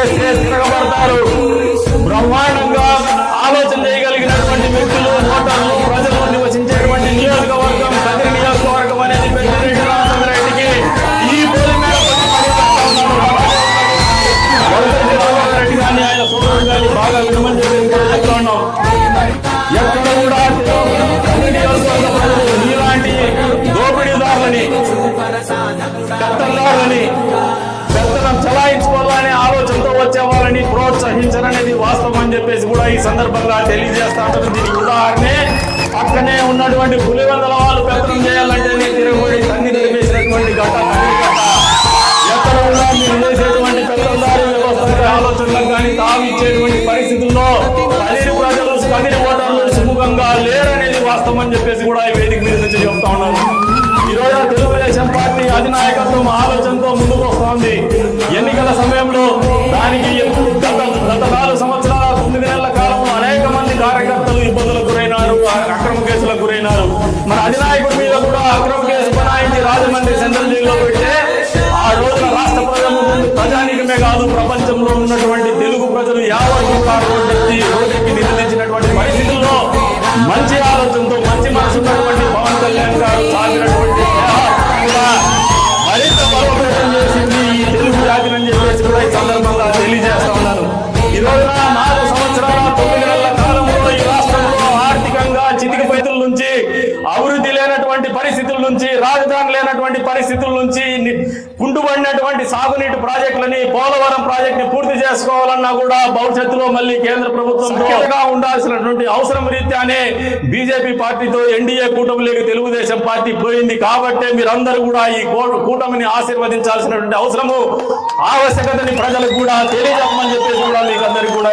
అణిచివేస్తే తిరగబడతారు. బ్రహ్మాండంగా ఆలోచన అని చెప్పేసి కూడా ఈ సందర్భంగా తెలియజేస్తా ఉంటారు దీనికి ఉదాహరణే పక్కనే ఉన్నటువంటి పులివెందల వాళ్ళు పెత్తనం చేయాలంటేనే తిరగబడి తన్ని తెలిపేసినటువంటి ఘట ఎక్కడ మీరు చేసేటువంటి పెత్తందారి వ్యవస్థ ఆలోచనలకు కానీ తావిచ్చేటువంటి పరిస్థితుల్లో కదిరి ప్రజలు కదిరి ఓటర్లు సుముఖంగా లేరనేది వాస్తవం అని చెప్పేసి కూడా ఈ వేదిక మీద నుంచి చెప్తా ఉన్నాను. ఈ రోజు తెలుగుదేశం పార్టీ అధినాయకత్వం ఆలోచనతో ముందుకు వస్తోంది. ఎన్నికల సమయంలో దానికి గత నాలుగు సంవత్సరాలు కార్యకర్తలు ఇబ్బందులకు గురైనారు అక్రమ కేసులకు గురైనారు. మన అధినాయకుడి మీద కూడా అక్రమ కేసు బనాయించి రాజమండ్రి సెంట్రల్ జైల్లో పెడితే ఆ రోజున రాష్ట్ర ప్రజలు ప్రజానికమే కాదు ప్రపంచంలో ఉన్నటువంటి తెలుగు ప్రజలు యావత్తు రోడ్డెక్కి రోడ్డెక్కి నిలదీసినటువంటి పరిస్థితుల్లో మంచి మంచి రాజధాని లేనటువంటి పరిస్థితుల నుంచి కుంటుపడినటువంటి సాగునీటి ప్రాజెక్టులని పోలవరం ప్రాజెక్ట్ని పూర్తి చేసుకోవాలన్నా కూడా భవిష్యత్తులో మళ్ళీ కేంద్ర ప్రభుత్వం ఉండాల్సినటువంటి అవసరం రీత్యానే బీజేపీ పార్టీతో ఎన్డీఏ కూటమిలోకి తెలుగుదేశం పార్టీ పోయింది కాబట్టే మీరందరూ కూడా ఈ కూటమిని ఆశీర్వదించాల్సినటువంటి అవసరము ఆవశ్యకతని ప్రజలకు కూడా తెలియజెప్పమని చెప్పేసి కూడా మీకు అందరికీ కూడా